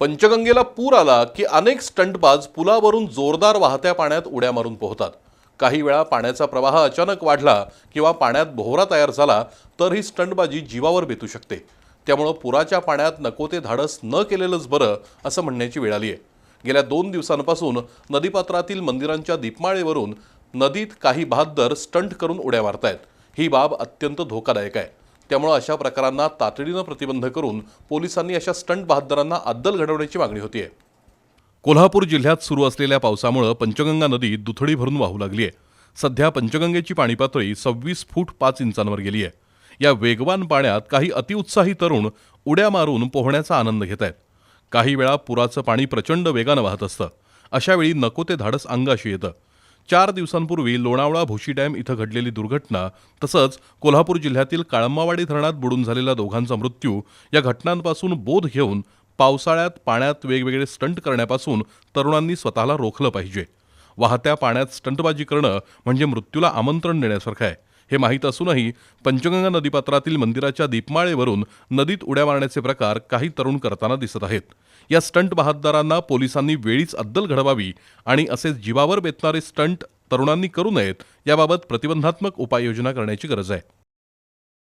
पंचगंगेला पूर आला की अनेक स्टंटबाज पुलावरून जोरदार वाहत्या पाण्यात उड्या मारून पोहतात काही वेळा पाण्याचा प्रवाह अचानक वाढला किंवा पाण्यात भोवरा तयार झाला तर ही स्टंटबाजी जीवावर बेतू शकते. त्यामुळं पुराच्या पाण्यात नको ते धाडस न केलेलंच बरं असं म्हणण्याची वेळ आली आहे गेल्या दोन दिवसांपासून नदीपात्रातील मंदिरांच्या दीपमाळेवरून नदीत काही बहाद्दर स्टंट करून उड्या मारतायत. ही बाब अत्यंत धोकादायक आहे. त्यामुळं अशा प्रकारांना तातडीनं प्रतिबंध करून पोलिसांनी अशा स्टंट बहाद्दरांना अद्दल घडवण्याची मागणी होतीये. कोल्हापूर जिल्ह्यात सुरू असलेल्या पावसामुळं पंचगंगा नदी दुथडी भरून वाहू लागली आहे सध्या पंचगंगेची पाणी पातळी सव्वीस फूट पाच इंचांवर गेली आहे या वेगवान पाण्यात काही अतिउत्साही तरुण उड्या मारून पोहण्याचा आनंद घेत आहेत काही वेळा पुराचं पाणी प्रचंड वेगानं वाहत असतं. अशावेळी नको ते धाडस अंगाशी येतं. चार दिवसांपूर्वी लोणावळा भोशी डॅम इथं घडलेली दुर्घटना तसंच कोल्हापूर जिल्ह्यातील काळंबावाडी धरणात बुडून झालेला दोघांचा मृत्यू या घटनांपासून बोध घेऊन पावसाळ्यात पाण्यात वेगवेगळे स्टंट करण्यापासून तरुणांनी स्वतःला रोखलं पाहिजे. वाहत्या पाण्यात स्टंटबाजी करणं म्हणजे मृत्यूला आमंत्रण देण्यासारखं आहे. हे माहीत असूनही पंचगंगा नदीपात्रातील मंदिराच्या दीपमाळेवरून नदीत उड्या मारण्याचे प्रकार काही तरुण करताना दिसत आहेत. या स्टंट बहातदारांना पोलिसांनी वेळीच अद्दल घडवावी आणि असे जीवावर बेतणारे स्टंट तरुणांनी करू नयेत याबाबत प्रतिबंधात्मक उपाययोजना करण्याची गरज आहे.